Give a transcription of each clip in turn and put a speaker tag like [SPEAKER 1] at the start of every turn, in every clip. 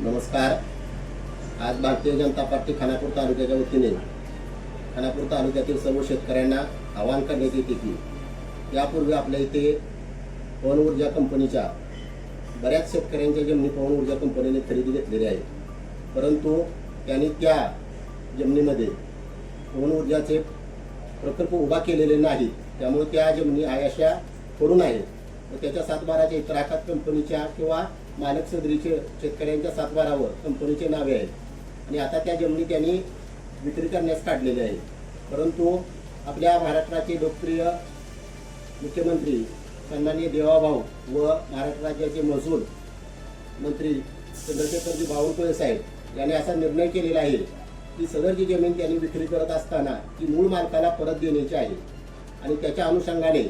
[SPEAKER 1] नमस्कार. आज भारतीय जनता पार्टी खानापूर तालुक्याच्या वतीने खानापूर तालुक्यातील सर्व शेतकऱ्यांना आवाहन करण्यात येते की यापूर्वी आपल्या इथे पवन ऊर्जा कंपनीच्या बऱ्याच शेतकऱ्यांच्या जमिनी पवन ऊर्जा कंपनीने खरेदी घेतलेली आहे परंतु त्यांनी त्या जमिनीमध्ये पवन ऊर्जाचे प्रकल्प उभा केलेले नाहीत. त्यामुळे त्या जमिनी आयाशा पडून आहेत. त्याच्या सातबाराच्या इतराखात कंपनीच्या किंवा मालक सदरीचे शेतकऱ्यांच्या सातबारावर कंपनीचे नावे आहेत. आणि आता त्या जमिनी त्यांनी विक्री करण्यास काढलेल्या आहेत. परंतु आपल्या महाराष्ट्राचे लोकप्रिय मुख्यमंत्री सन्माननीय देवाभाऊ व महाराष्ट्र राज्याचे महसूल मंत्री चंद्रशेखरजी बावनकुळे साहेब यांनी असा निर्णय केलेला आहे की सदर जी जमीन त्यांनी विक्री करत असताना ती मूळ मालकाला परत देण्याची आहे. आणि त्याच्या अनुषंगाने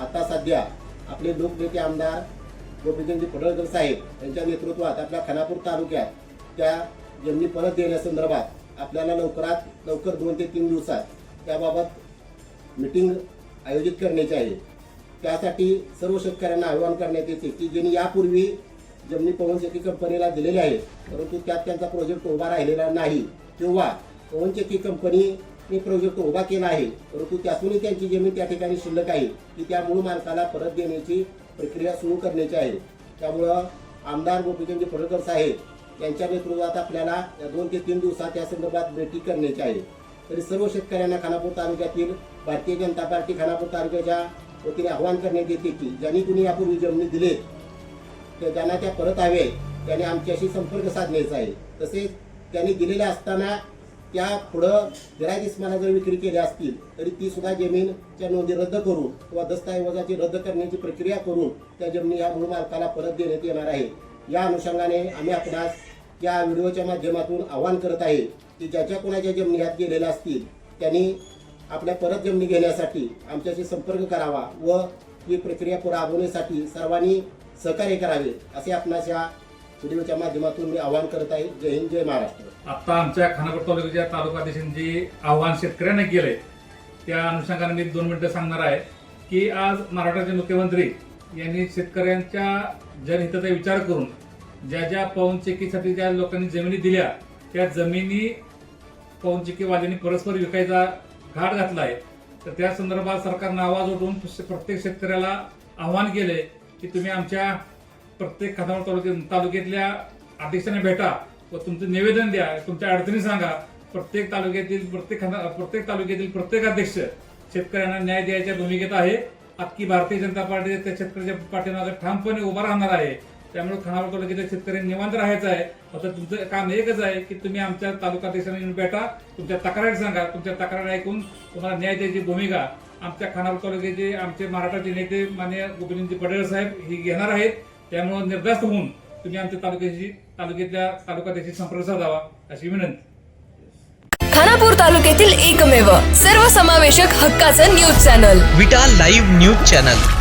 [SPEAKER 1] आता सध्या आपले लोकनेते आमदार गोपीचंदजी पडळकर साहेब यांच्या नेतृत्वात आपल्या खानापूर तालुक्यात त्या जमिनी परत देण्यासंदर्भात आपल्याला लवकरात लवकर दोन ते तीन दिवसात त्याबाबत मिटिंग आयोजित करण्याची आहे. त्यासाठी सर्व शेतकऱ्यांना आवाहन करण्यात येते की ज्यांनी यापूर्वी जमिनी पवनचक्की कंपनीला दिलेली आहे परंतु त्यात त्यांचा प्रोजेक्ट उभा राहिलेला नाही किंवा पवनचक्की मी प्रोजेक्ट उभा केला आहे परंतु त्यातूनही त्यांची जमीन त्या ठिकाणी शिल्लक आहे की त्या मूळ मालकाला परत देण्याची प्रक्रिया सुरू करण्याची आहे. त्यामुळं आमदार गोपीचंद पडळकर साहेब यांच्या नेतृत्वात आपल्याला या दोन ते तीन दिवसात या संदर्भात बैठक करण्याची आहे. तरी सर्व शेतकऱ्यांना खानापूर तालुक्यातील भारतीय जनता पार्टी खानापूर तालुक्याच्या वतीने आवाहन करण्यात येते की ज्यांनी कुणी यापूर्वी जमिनी दिले तर ज्यांना त्या परत हवे त्याने आमच्याशी संपर्क साधण्याचा आहे. तसेच त्यांनी दिलेल्या असताना त्या पुढं गिरायक जर विक्री केल्या असतील तरी ती सुद्धा जमीनच्या नोंदी रद्द करून किंवा दस्तऐवजाची रद्द करण्याची प्रक्रिया करून त्या जमिनी या मूळ मालकाला परत देण्यात येणार आहे. या अनुषंगाने आम्ही आपणास या व्हिडिओच्या माध्यमातून आवाहन करत आहे की ज्याच्या कोणाच्या जमिनी ह्यात गेलेल्या असतील त्यांनी आपल्या परत जमिनी घेण्यासाठी आमच्याशी संपर्क करावा व ही प्रक्रिया राबवण्यासाठी सर्वांनी सहकार्य करावे असे आपणास या व्हिडिओच्या माध्यमातून मी आवाहन करत आहे. जय हिंद जय महाराष्ट्र.
[SPEAKER 2] आता आमच्या खानापूर तालुक्याच्या तालुकाध्यक्षांनी जे आव्हान शेतकऱ्यांना केलंय त्या अनुषंगाने मी दोन मिनिटं सांगणार आहे की आज महाराष्ट्राचे मुख्यमंत्री यांनी शेतकऱ्यांच्या जनहिताचा विचार करून ज्या ज्या पवनचक्कीसाठी ज्या लोकांनी जमिनी दिल्या त्या जमिनी पवनचक्कीवाल्यांनी परस्पर विकायचा घाट घातला आहे. तर त्या संदर्भात सरकारनं आवाज उठवून प्रत्येक शेतकऱ्याला आव्हान केले की तुम्ही आमच्या प्रत्येक खानापूर तालुक्यात तालुक्यातल्या अध्यक्षांना भेटा व तुमचं निवेदन द्या तुमच्या अडचणी सांगा. प्रत्येक तालुक्यातील प्रत्येक खाना प्रत्येक तालुक्यातील प्रत्येक अध्यक्ष शेतकऱ्यांना न्याय द्यायच्या भूमिकेत आहे. अख्खी भारतीय जनता पार्टी त्या शेतकऱ्याच्या पाठीमागे ठामपणे उभा राहणार आहे. त्यामुळे खानापूर तालुक्याच्या शेतकऱ्यांनी निवांत राहायचं आहे. आता तुमचं काम एकच आहे की तुम्ही आमच्या तालुकाध्यक्षांना येऊन भेटा तुमच्या तक्रारी सांगा. तुमच्या तक्रारी ऐकून तुम्हाला न्याय द्यायची भूमिका आमच्या खानापूर तालुक्याचे आमचे महाराष्ट्राचे नेते मान्य गोपीचंदजी पटेल साहेब ही घेणार आहेत. त्यामुळे निर्धास्त होऊन तुम्ही आमच्या तालुक्याशी तालुक्यातल्या तालुकाध्यक्षी संपर्क साधावा अशी विनंती.
[SPEAKER 3] खानापूर तालुक्यातील एकमेव सर्वसमावेशक हक्काचं news channel.
[SPEAKER 4] Vita live news channel.